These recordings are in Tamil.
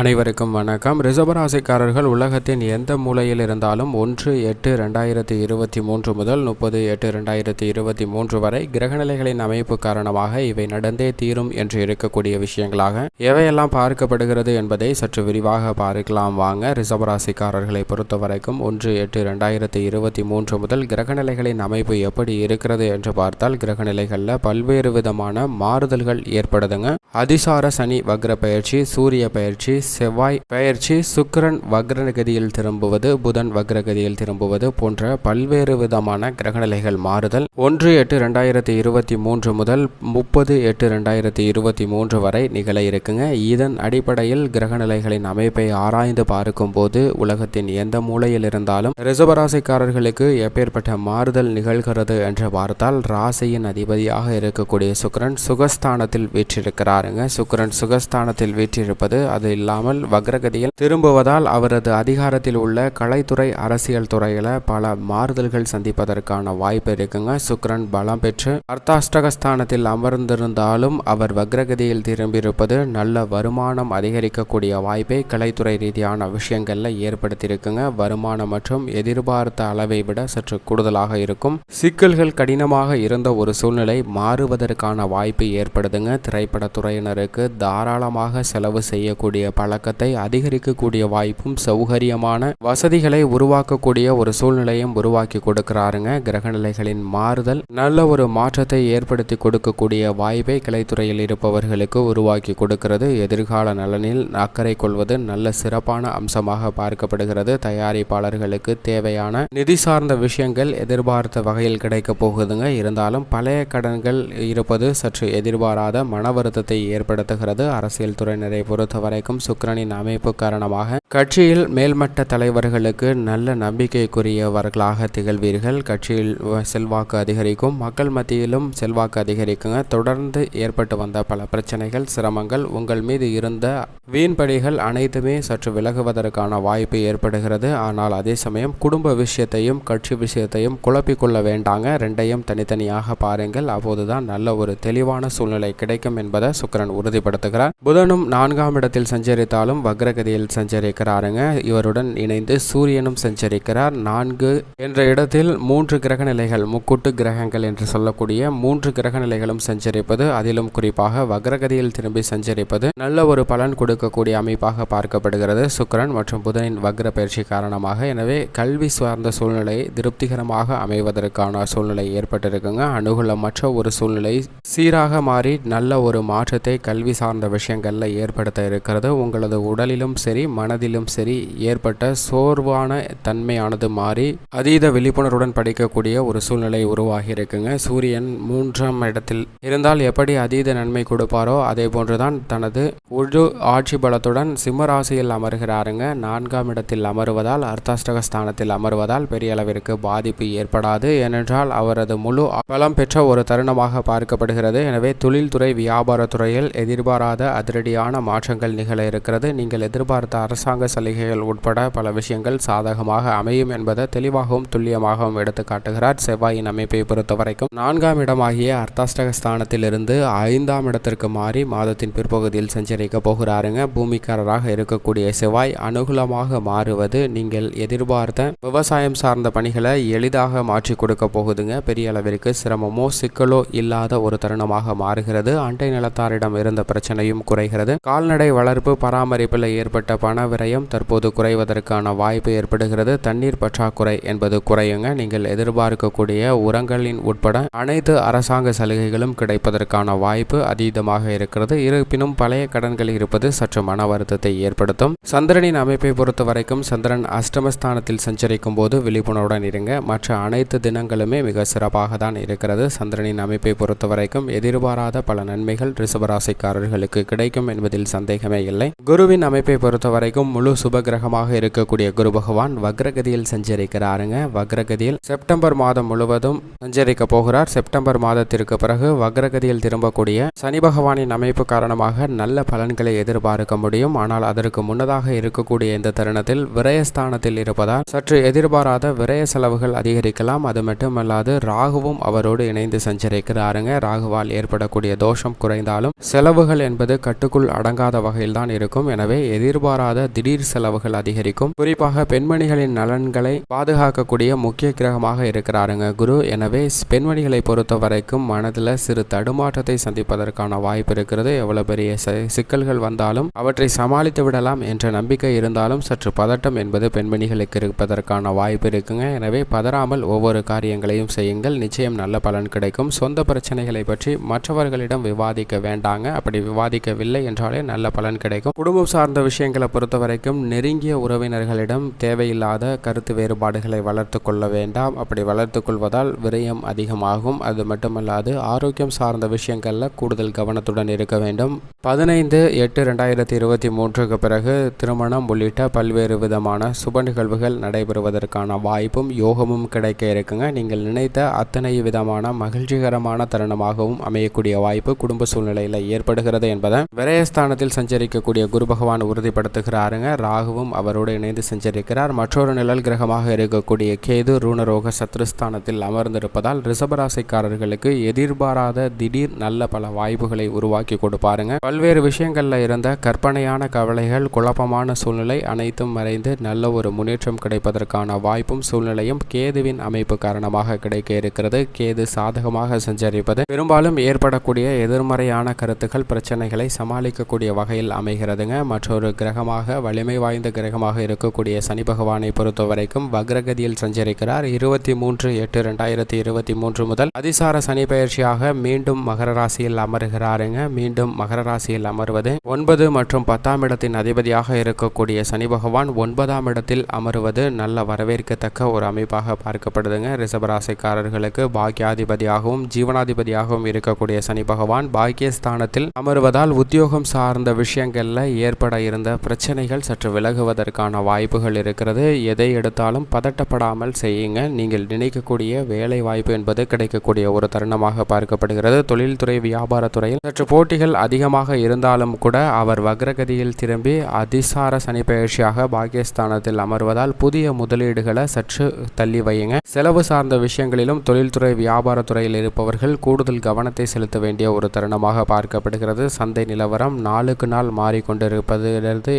அனைவருக்கும் வணக்கம். ரிசர்வராசிக்காரர்கள் உலகத்தின் எந்த மூலையில் இருந்தாலும் ஒன்று எட்டு ரெண்டாயிரத்தி இருபத்தி மூன்று முதல் முப்பது எட்டு ரெண்டாயிரத்தி இருபத்தி மூன்று வரை கிரகநிலைகளின் அமைப்பு காரணமாக இவை நடந்தே தீரும் என்று இருக்கக்கூடிய விஷயங்களாக எவையெல்லாம் பார்க்கப்படுகிறது என்பதை சற்று விரிவாக பார்க்கலாம். வாங்க ரிசர்வராசிக்காரர்களை பொறுத்தவரைக்கும் ஒன்று எட்டு ரெண்டாயிரத்தி இருபத்தி மூன்று முதல் கிரகநிலைகளின் அமைப்பு எப்படி இருக்கிறது என்று பார்த்தால் கிரகநிலைகளில் பல்வேறு விதமான மாறுதல்கள் ஏற்படுதுங்க. அதிசார சனி வக்ர பயிற்சி சூரிய பயிற்சி செவ்வாய் பெயர்ச்சி சுக்கிரன் வக்ரகதியில் திரும்புவது புதன் வக்ரகதியில் திரும்புவது போன்ற பல்வேறு விதமான கிரகநிலைகள் மாறுதல். ஒன்று எட்டு ரெண்டாயிரத்தி இருபத்தி மூன்று முதல் முப்பது எட்டு ரெண்டாயிரத்தி இருபத்தி மூன்று வரை நிகழ இருக்குங்க. இதன் அடிப்படையில் கிரகநிலைகளின் அமைப்பை ஆராய்ந்து பார்க்கும்போது உலகத்தின் எந்த மூலையில் இருந்தாலும் ரிசபராசிக்காரர்களுக்கு எப்பேற்பட்ட மாறுதல் நிகழ்கிறது என்று பார்த்தால் ராசியின் அதிபதியாக இருக்கக்கூடிய சுக்கிரன் சுகஸ்தானத்தில் வீற்றிருக்கிறாருங்க. சுக்கிரன் சுகஸ்தானத்தில் வீற்றிருப்பது அது இல்லாமல் வக்ரகதியில் திரும்புவதால் அவரது அதிகாரத்தில் உள்ள கலைத்துறை அரசியல் துறையில பல மாறுதல்கள் சந்திப்பதற்கான வாய்ப்பு இருக்குங்க. சுக்ரன் பலம் பெற்று அர்த்தாஷ்டகஸ்தானத்தில் அமர்ந்திருந்தாலும் அவர் வக்ரகதியில் திரும்பியிருப்பது நல்ல வருமானம் அதிகரிக்கக்கூடிய வாய்ப்பை கலைத்துறை ரீதியான விஷயங்கள்ல ஏற்படுத்தியிருக்குங்க. வருமானம் மற்றும் எதிர்பார்த்த அளவை விட சற்று கூடுதலாக இருக்கும். சிக்கல்கள் கடினமாக இருந்த ஒரு சூழ்நிலை மாறுவதற்கான வாய்ப்பு ஏற்படுதுங்க. திரைப்படத்துறையினருக்கு தாராளமாக செலவு செய்யக்கூடிய பழக்கத்தை அதிகரிக்கக்கூடிய வாய்ப்பும் சௌகரியமான வசதிகளை உருவாக்கக்கூடிய ஒரு சூழ்நிலையும் உருவாக்கி கொடுக்கிறாருங்க. கிரகநிலைகளின் மாறுதல் நல்ல ஒரு மாற்றத்தை ஏற்படுத்தி கொடுக்கக்கூடிய வாய்ப்பை கலைத்துறையில் இருப்பவர்களுக்கு உருவாக்கி கொடுக்கிறது. எதிர்கால நலனில் அக்கறை கொள்வது நல்ல சிறப்பான அம்சமாக பார்க்கப்படுகிறது. தயாரிப்பாளர்களுக்கு தேவையான நிதி சார்ந்த விஷயங்கள் எதிர்பார்த்த வகையில் கிடைக்க போகுதுங்க. இருந்தாலும் பழைய கடன்கள் இருப்பது சற்று எதிர்பாராத மன வருத்தத்தை ஏற்படுத்துகிறது. அரசியல் துறையினரை பொறுத்த வரைக்கும் சுக்ரனின் அமைப்பு காரணமாக கட்சியில் மேல்மட்ட தலைவர்களுக்கு நல்ல நம்பிக்கைக்குரியவர்களாக திகழ்வீர்கள். கட்சியில் செல்வாக்கு அதிகரிக்கும். மக்கள் மத்தியிலும் செல்வாக்கு அதிகரிக்குங்க. தொடர்ந்து ஏற்பட்டு வந்த பல பிரச்சனைகள் சிரமங்கள் உங்கள் மீது இருந்த வீண்படிகள் அனைத்துமே சற்று விலகுவதற்கான வாய்ப்பு ஏற்படுகிறது. ஆனால் அதே சமயம் குடும்ப விஷயத்தையும் கட்சி விஷயத்தையும் குழப்பிக்கொள்ள வேண்டாங்க. ரெண்டையும் தனித்தனியாக பாருங்கள். அப்போதுதான் நல்ல ஒரு தெளிவான சூழ்நிலை கிடைக்கும் என்பதை சுக்கரன் உறுதிப்படுத்துகிறார். புதனும் நான்காம் இடத்தில் சஞ்சரித்தாலும் வக்ரகதியில் சஞ்சரிக்கிறாருங்க. இவருடன் இணைந்து சூரியனும் சஞ்சரிக்கிறார். நான்கு என்ற இடத்தில் மூன்று கிரக நிலைகள் முக்கூட்டு கிரகங்கள் என்று சொல்லக்கூடிய மூன்று கிரக நிலைகளும் சஞ்சரிப்பது அதிலும் குறிப்பாக வக்ரகதியில் திரும்பி சஞ்சரிப்பது நல்ல ஒரு பலன் கொடுக்கக்கூடிய அமைப்பாக பார்க்கப்படுகிறது. சுக்கிரன் மற்றும் புதனின் வக்ர பயிற்சி காரணமாக எனவே கல்வி சார்ந்த சூழ்நிலை திருப்திகரமாக அமைவதற்கான சூழ்நிலை ஏற்பட்டிருக்குங்க. அனுகூலமற்ற ஒரு சூழ்நிலை சீராக மாறி நல்ல ஒரு மாற்றத்தை கல்வி சார்ந்த விஷயங்களில் ஏற்படுத்த இருக்கிறது. உங்களது உடலிலும் சரி மனதிலும் சரி ஏற்பட்ட சோர்வான தன்மையானது மாறி அதீத விழிப்புணர்வுடன் படிக்கக்கூடிய ஒரு சூழ்நிலை உருவாகி இருக்குங்க சூரியன் மூன்றாம் இடத்தில் இருந்தால் எப்படி அதீத நன்மை கொடுப்பாரோ அதே போன்றுதான் தனது முழு ஆட்சி பலத்துடன் சிம்மராசியில் அமர்கிறாருங்க. நான்காம் இடத்தில் அமருவதால் அர்த்தாஷ்டக ஸ்தானத்தில் அமருவதால் பெரிய அளவிற்கு பாதிப்பு ஏற்படாது. ஏனென்றால் அவரது முழு பலம் பெற்ற ஒரு தருணமாக பார்க்கப்படுகிறது. எனவே தொழில்துறை வியாபாரத்துறையில் எதிர்பாராத அதிரடியான மாற்றங்கள் நிகழ இருக்கிறது நீங்கள் எதிர்பார்த்த அரசாங்க சலுகைகள் உட்பட பல விஷயங்கள் சாதகமாக அமையும் என்பதை தெளிவாகவும் துல்லியமாகவும் எடுத்து காட்டுகிறார் செவ்வாயின் அமைப்பை பொறுத்தவரைக்கும். நான்காம் இடமாகிய அர்த்தாஷ்டகஸ்தானத்திலிருந்து ஐந்தாம் இடத்திற்கு மாறி மாதத்தின் பிற்பகுதியில் சஞ்சரிக்க போகிறாருங்க. பூமிக்காரராக இருக்கக்கூடிய செவ்வாய் அனுகூலமாக மாறுவது நீங்கள் எதிர்பார்த்த விவசாயம் சார்ந்த பணிகளை எளிதாக மாற்றி கொடுக்க போகுதுங்க. பெரிய அளவிற்கு சிரமமோ சிக்கலோ இல்லாத ஒரு தருணமாக மாறுகிறது. அண்டை நிலத்தாரிடம் இருந்த பிரச்சனையும் குறைகிறது. கால்நடை வளர்ப்பு பராமரிப்பில் ஏற்பட்ட பண விரயம் தற்போது குறைவதற்கான வாய்ப்பு ஏற்படுகிறது. தண்ணீர் பற்றாக்குறை என்பது குறையுங்க. நீங்கள் எதிர்பார்க்கக்கூடிய உரங்களின் உட்பட அனைத்து அரசாங்க சலுகைகளும் கிடைப்பதற்கான வாய்ப்பு அதீதமாக இருக்கிறது. இருப்பினும் பழைய கடன்கள் இருப்பது சற்று மன வருத்தத்தை ஏற்படுத்தும். சந்திரனின் அமைப்பை பொறுத்த வரைக்கும் சந்திரன் அஷ்டமஸ்தானத்தில் சஞ்சரிக்கும் போது விழிப்புணர்வுடன் இருங்க. மற்ற அனைத்து தினங்களுமே மிக சிறப்பாக தான் இருக்கிறது. சந்திரனின் அமைப்பை பொறுத்த வரைக்கும் எதிர்பாராத பல நன்மைகள் ரிசபராசிக்காரர்களுக்கு கிடைக்கும் என்பதில் சந்தேகமே இல்லை. குருவின் அமைப்பை பொறுத்த வரைக்கும் முழு சுப கிரகமாக இருக்கக்கூடிய குரு பகவான் வக்ரகதியில் சஞ்சரிக்கிறாருங்க. வக்ரகதியில் செப்டம்பர் மாதம் முழுவதும் சஞ்சரிக்க போகிறார். செப்டம்பர் மாதத்திற்கு பிறகு வக்ரகதியில் திரும்பக்கூடிய சனி பகவானின் அமைப்பு காரணமாக நல்ல பலன்களை எதிர்பார்க்க முடியும். ஆனால் அதற்கு முன்னதாக இருக்கக்கூடிய இந்த தருணத்தில் விரயஸ்தானத்தில் இருப்பதால் சற்று எதிர்பாராத விரய செலவுகள் அதிகரிக்கலாம். அது மட்டுமல்லாது ராகுவும் அவரோடு இணைந்து சஞ்சரிக்கிறாருங்க. ராகுவால் ஏற்படக்கூடிய தோஷம் குறைந்தாலும் செலவுகள் என்பது கட்டுக்குள் அடங்காத வகையில் தான் இருக்கும். எனவே எதிர்பாராத திடீர் செலவுகள் அதிகரிக்கும். குறிப்பாக பெண்மணிகளின் நலன்களை பாதுகாக்கக்கூடிய முக்கிய கிரகமாக இருக்கிறாருங்க குரு. எனவே பெண்மணிகளை பொறுத்த வரைக்கும் மனதில் சிறு தடுமாற்றத்தை சந்திப்பதற்கான வாய்ப்பு இருக்கிறது. எவ்வளவு பெரிய சிக்கல்கள் வந்தாலும் அவற்றை சமாளித்து விடலாம் என்ற நம்பிக்கை இருந்தாலும் சற்று பதட்டம் என்பது பெண்மணிகளுக்கு இருப்பதற்கான வாய்ப்பு இருக்குங்க. எனவே பதறாமல் ஒவ்வொரு காரியங்களையும் செய்யுங்கள். நிச்சயம் நல்ல பலன் கிடைக்கும். சொந்த பிரச்சனைகளை பற்றி மற்றவர்களிடம் விவாதிக்க வேண்டாங்க. அப்படி விவாதிக்கவில்லை என்றாலே நல்ல பலன் கிடைக்கும். குடும்பம் சார்ந்த விஷயங்களை பொறுத்த வரைக்கும் நெருங்கிய உறவினர்களிடம் தேவையில்லாத கருத்து வேறுபாடுகளை வளர்த்து கொள்ள வேண்டாம். அப்படி வளர்த்து கொள்வதால் விரயம் அதிகமாகும். அது மட்டுமல்லாது ஆரோக்கியம் சார்ந்த விஷயங்களில் கூடுதல் கவனத்துடன் இருக்க வேண்டும். பதினைந்து எட்டு ரெண்டாயிரத்தி இருபத்தி மூன்றுக்கு பிறகு திருமணம் உள்ளிட்ட பல்வேறு விதமான சுப நிகழ்வுகள் நடைபெறுவதற்கான வாய்ப்பும் யோகமும் கிடைக்க இருக்குங்க. நீங்கள் நினைத்த அத்தனை விதமான மகிழ்ச்சிகரமான தருணமாகவும் அமையக்கூடிய வாய்ப்பு குடும்ப சூழ்நிலையில் ஏற்படுகிறது என்பதை விரயஸ்தானத்தில் சஞ்சரிக்கக்கூடிய குரு பகவான் உறுதிப்படுத்துகிறாருங்க. ராகுவும் அவரோடு இணைந்து சஞ்சரிக்கிறார். மற்றொரு நிழல் கிரகமாக இருக்கக்கூடிய கேது ரூணரோக சத்ருஸ்தானத்தில் அமர்ந்திருப்பதால் ரிசபராசிக்காரர்களுக்கு எதிர்பாராத திடீர் நல்ல பல வாய்ப்புகளை உருவாக்கி கொடுப்பாருங்க. பல்வேறு விஷயங்களில் இருந்த கற்பனையான கவலைகள் குழப்பமான சூழ்நிலை அனைத்தும் மறைந்து நல்ல ஒரு முன்னேற்றம் கிடைப்பதற்கான வாய்ப்பும் சூழ்நிலையும் கேதுவின் அமைப்பு காரணமாக கிடைக்க இருக்கிறது. கேது சாதகமாக சஞ்சரிப்பது பெரும்பாலும் ஏற்படக்கூடிய எதிர்மறையான கருத்துக்கள் பிரச்சனைகளை சமாளிக்கக்கூடிய வகையில் அமைகிறதுங்க. மற்றொரு கிரகமாக வலிமை வாய்ந்த கிரகமாக இருக்கக்கூடிய சனி பகவானை பொறுத்த வரைக்கும் வக்ரகதியில் சஞ்சரிக்கிறார். இருபத்தி மூன்று எட்டு ரெண்டாயிரத்தி இருபத்தி மூன்று முதல் அதிசார சனி பயிற்சியாக மீண்டும் மகர ராசியில் அமர்கிறாருங்க. மீண்டும் மகர ராசியில் அமர்வது ஒன்பது மற்றும் பத்தாம் இடத்தின் அதிபதியாக இருக்கக்கூடிய சனி பகவான் ஒன்பதாம் இடத்தில் அமர்வது நல்ல வரவேற்கத்தக்க ஒரு அமைப்பாக பார்க்கப்படுதுங்க. ரிசபராசிக்காரர்களுக்கு பாக்கியாதிபதியாகவும் ஜீவனாதிபதியாகவும் இருக்கக்கூடிய சனி பகவான் பாக்கியஸ்தானத்தில் அமர்வதால் உத்தியோகம் சார்ந்த விஷயங்களில் ஏற்பட இருந்த பிரச்சனைகள் சற்று விலகுவதற்கான வாய்ப்புகள் இருக்கிறது. எதை எடுத்தாலும் பதட்டப்படாமல் செய்யுங்க. நீங்கள் நினைக்கக்கூடிய வேலை வாய்ப்பு என்பது கிடைக்கக்கூடிய ஒரு தருணமாக பார்க்கப்படுகிறது. தொழில்துறை வியாபாரத்துறையில் சற்று போட்டிகள் அதிகமாக இருந்தாலும் கூட அவர் வக்ரகதியில் திரும்பி அதிசார சனி பயிற்சியாக பாகிஸ்தானத்தில் அமர்வதால் புதிய முதலீடுகளை சற்று தள்ளி வையுங்க. செலவு சார்ந்த விஷயங்களிலும் தொழில்துறை வியாபாரத்துறையில் இருப்பவர்கள் கூடுதல் கவனத்தை செலுத்த வேண்டிய ஒரு தருணமாக பார்க்கப்படுகிறது. சந்தை நிலவரம் நாளுக்கு நாள் மாறிக்கொண்டிருப்பது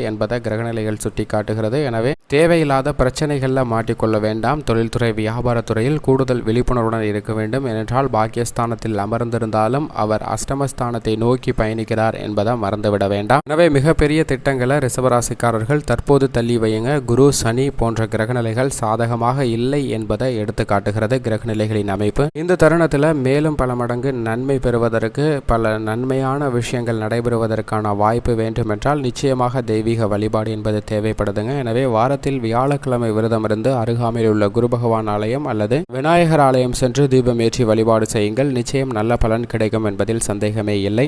என்பதை கிரகநிலைகள் சுட்டிக்காட்டுகிறது. எனவே தேவையில்லாத பிரச்சனைகளில் மாட்டிக்கொள்ள வேண்டாம். தொழில்துறை வியாபாரத்துறையில் கூடுதல் விழிப்புணர்வுடன் இருக்க வேண்டும். ஏனென்றால் பாகிஸ்தானத்தில் அமர்ந்திருந்தாலும் அவர் அஷ்டமஸ்தானத்தை நோக்கி பயணிக்கிறார் என்பதை மறந்துவிட வேண்டாம். எனவே மிகப்பெரிய திட்டங்களை ரிசவராசிக்காரர்கள் தற்போது தள்ளி வையுங்க. குரு சனி போன்ற கிரகநிலைகள் சாதகமாக இல்லை என்பதை எடுத்து காட்டுகிறது கிரகநிலைகளின் அமைப்பு. இந்த தருணத்தில் மேலும் பல மடங்கு நன்மை பெறுவதற்கு பல நன்மையான விஷயங்கள் நடைபெறுவதற்கான வாய்ப்பு வேண்டுமென்றால் நிச்சயமாக தெய்வீக வழிபாடு என்பது தேவைப்படுதுங்க. எனவே வாரத்தில் வியாழக்கிழமை விரதம் இருந்து அருகாமையில் உள்ள குரு பகவான் ஆலயம் அல்லது விநாயகர் ஆலயம் சென்று தீபம் ஏற்றி வழிபாடு செய்யுங்கள். நிச்சயம் நல்ல பலன் கிடைக்கும் என்பதில் சந்தேகமே இல்லை.